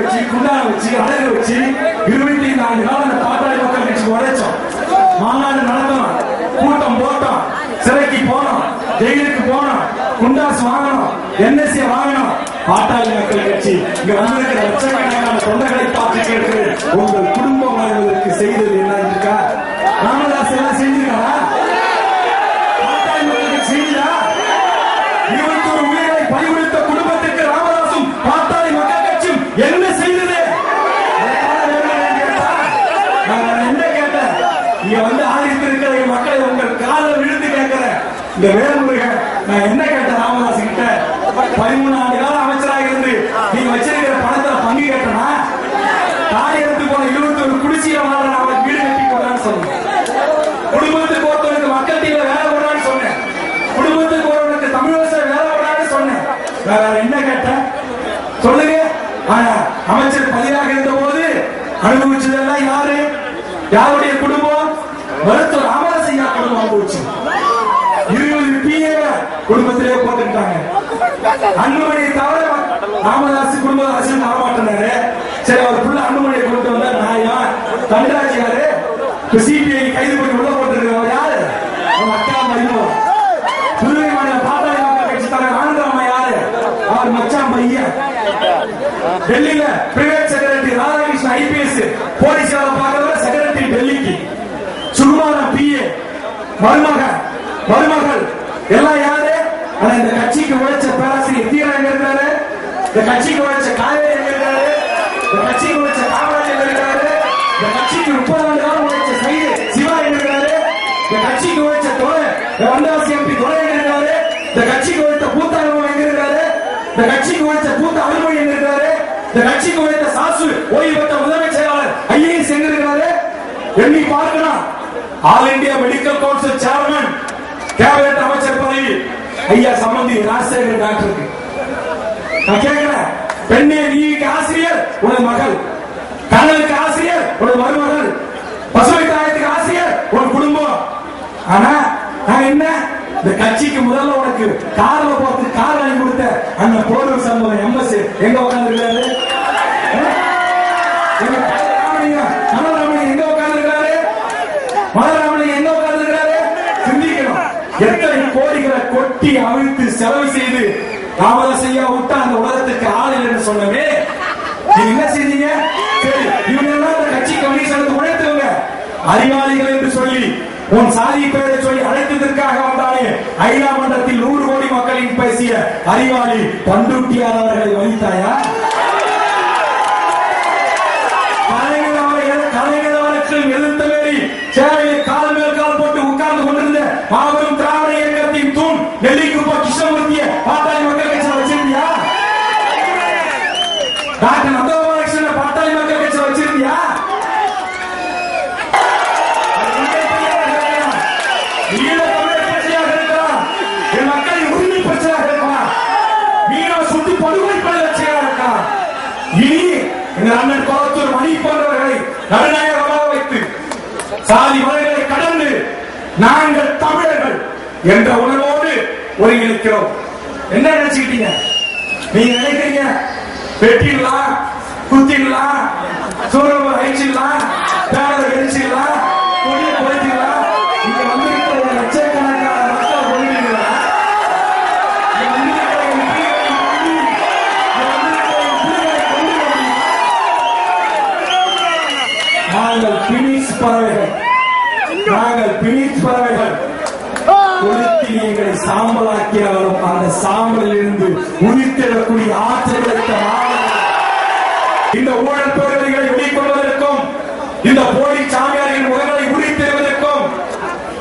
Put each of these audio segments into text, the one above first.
வச்சு குண்டான வச்சு அழகு வச்சு இருபத்தி நாலு நாள் அந்த பாட்டாளி மக்கள் கட்சி உழைச்சோம் மாநாடு நடத்தணும் கூட்டம் போட்டோம். சிறைக்கு போனோம். ஜெயிலுக்கு போனோம். குண்டாஸ் வாங்கணும் என்எஸ்சி வாங்கணும் பாட்டாளி மக்கள் கட்சி இங்க வந்திருக்கிற லட்சக்கணக்கான தொண்டர்களை பார்த்து கேட்டு உங்கள் குடும்பம் வாழ்வதற்கு செய்தது என்ன இந்த வேல்முருகன் நான் என்ன கேட்டேன் ராமதாஸ் கிட்ட பதிமூணு ஆண்டு காலம் அமைச்சராக இருந்து நீ வச்சிருக்கிற பணத்துல பங்கு கேட்டனா? தாய் எடுத்து போன இருபத்தி ஒரு குடிசையில வாழ்ற அவன் வீடு கட்டி போறான்னு சொன்னேன். குடும்பத்துக்கு ஒருத்தவனுக்கு மக்கள் தீவிர வேலை போடுறான்னு சொன்னேன். குடும்பத்துக்கு ஒருவனுக்கு தமிழ் வேலை போடுறான்னு சொன்னேன். வேற என்ன கேட்டேன்? சொல்லுங்க. ஆனா அமைச்சர் பதிலாக இருந்த போது அனுபவிச்சதெல்லாம் யாரு? யாருடைய குடும்பம்? மருத்துவர் ராமதாஸ் ஐயா குடும்பம் அனுபவிச்சு இருபது பிஏ குடும்பத்திலே போட்டுட்டாங்க அன்புமணியை தவிர ராமதாஸ் குடும்ப அரசியல் வரமாட்டேனாரு சரி அவர் புள்ள அன்புமணியை கொண்டு வந்தா நாயா தண்டராஜ் யாரு சிபிஐ கைது பண்ணி உள்ள போட்டிருக்கிறவர் யாரு? அவங்க அக்கா மருமகன் புதுவை மாநில பாட்டாளி மக்கள் கட்சி தலைவர் ஆனந்தராம யாரு? அவர் மச்சான் பையன். டெல்லியில private secretary Radhakrishnan IPS police வேலை பார்க்கறவர் செக்ரட்டரி டெல்லிக்கு. சுகுமாரன் பிஏ மருமகன். மருமகள் எல்லாம் யாரு? ஆனா இந்த கட்சிக்கு உழைச்ச பேராசிரியர் தீரன் எங்க இருக்காரு? இந்த கட்சிக்கு உழைச்ச காவேரி எங்க இருக்காரு? இந்த கட்சிக்கு உழைச்ச காமராஜ் எங்க இருக்காரு? இந்த கட்சிக்கு முப்பது ஆண்டு காலம் உழைச்ச சைடு சிவா எங்க இருக்காரு? இந்த கட்சிக்கு உழைச்ச துறை வந்தாசி எம்பி துறை எங்க இருக்காரு? இந்த கட்சிக்கு உழைத்த பூத்த அனுபவம் எங்க இருக்காரு? இந்த கட்சிக்கு உழைச்ச பூத்த அனுபவம் எங்க இருக்காரு? இந்த கட்சிக்கு உழைத்த சாசு ஓய்வு பெற்ற முதன்மை செயலாளர் ஐஏஎஸ் எங்க இருக்காரு? எண்ணி பார்க்கலாம். All India medical council chairman தேவையற்ற அமைச்சர் பதவி. ஐயா சம்பந்தி ராஜசேகர் டாக்டருக்கு. நான் கேட்கிறேன் பெண்ணே நீக்கு ஆசிரியர் உனது மகள். கணவனுக்கு ஆசிரியர் உனது மருமகள். பசுமை தாயத்துக்கு ஆசிரியர் உன் குடும்பம். ஆனா நான் என்ன? இந்த கட்சிக்கு முதல்ல உனக்கு கார்ல போறதுக்கு கார் வாங்கி கொடுத்த அந்த போலூர் சம்பவம் எம்எஸ் எங்க உட்கார்ந்து எங்க ராமலிங்கம் கமலராமலிங்கம் எங்க உட்கார்ந்து மலராமலிங்கம் எங்க உட்கார்ந்து சிந்திக்கணும் எத்தனை கோடிகளை கொட்டி அவிழ்த்து செலவு செய்து ராமதாஸ் ஐயா விட்டா அந்த உலகத்துக்கு ஆள் இல்லைன்னு சொன்னவே நீங்க என்ன செய்தீங்க? சரி இவங்க எல்லாம் கட்சி கம்யூனிஸ்ட் உழைத்தவங்க. அறிவாளிகள் என்று சொல்லி உன் சாதி பெயரை சொல்லி அழைத்ததற்காக வந்தாலே ஐநா மன்றத்தில் நூறு கோடி மக்களின் பேசிய அறிவாளி பண்டுட்டியாளர்களை வலித்தாயா டாக்டர் நந்தகோபாலகிருஷ்ணன் பாட்டாளி மக்கள் கட்சியில் வச்சிருந்தியா என் சுட்டு அண்ணன் கோலத்தூர் மணி போன்றவர்களை நடுநாயகமாக வைத்து சாதி மலைகளை கடந்து நாங்கள் தமிழர்கள் என்ற உணர்வோடு ஒருங்கிணைக்கிறோம். என்ன நினைச்சுக்கிட்டீங்க? நீங்க நினைக்கிறீங்க? வெட்டிடலாம் குத்திடலாம் சூரம்பு அழிச்சிடலாம் பேரலை எரிச்சிடலாம் கொடியை பொழிச்சிடலாம் இங்க வந்திருக்கிற லட்சக்கணக்கான மக்கள் நாங்கள் பறவைகள். நாங்கள் பினிக்ஸ் பறவைகள். கொளுத்தி எங்களை சாம்பலாக்கினாலும் அந்த சாம்பலில் இருந்து உயிர்த்தெழக்கூடிய ஆற்றல் இந்த ஊழல் பேரவைகளை வெளிக்கொள்வதற்கும் இந்த போலி சாமியாரின் முகங்களை உரித்தெழுவதற்கும்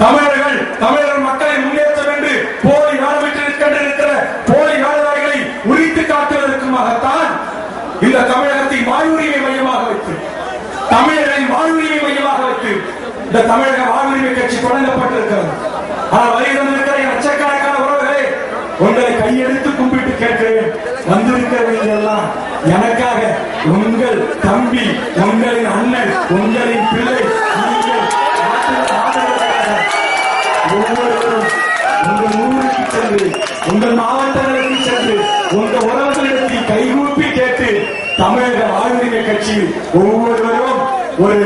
தமிழர்கள் தமிழர் மக்களை முன்னேற்றம் என்று போலி நாடுவிட்டிருக்கின்ற போலி நாடுதாரிகளை உரித்து காட்டுவதற்குமாகத்தான் இந்த தமிழகத்தை வாழ்வுரிமை மையமாக வைத்து தமிழரை வாழ்வுரிமை மையமாக வைத்து இந்த தமிழக வாழ்வுரிமை கட்சி தொடங்கப்பட்டிருக்கிறது. ஆனால் வருகிறது இருக்கிற லட்சக்கணக்கான உறவுகளே உங்களை கையெழுத்து கும்பிட்டு கேட்கிறேன். வந்திருக்கிறவர்களெல்லாம் எனக்காக உங்கள் தம்பி உங்களின் அண்ணன் உங்களின் பிள்ளை நீங்கள் ஒவ்வொருவரும் உங்கள் ஊருக்கு சென்று உங்கள் மாவட்டங்களுக்கு சென்று உங்கள் உறவுகளிடத்தில் கைகூப்பி கேட்டு தமிழக வாழ்வு கட்சியில் ஒவ்வொருவரும் ஒரு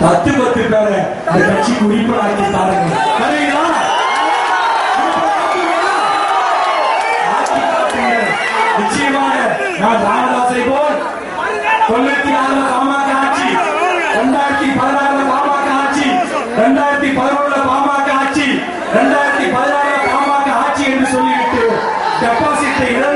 பத்து பத்து பேரை அந்த கட்சிக்கு உறுப்பினராக்கி தாருங்க நான் ராமதாசை போல் தொண்ணூத்தி நாலுல பாமக ஆட்சி ரெண்டாயிரத்தி பதினாறுல பாமக ஆட்சி ரெண்டாயிரத்தி பதினொன்றுல பாமக ஆட்சி ரெண்டாயிரத்தி பதினாறுல பாமக ஆட்சி என்று சொல்லிவிட்டு டெபாசிட்டை இழந்து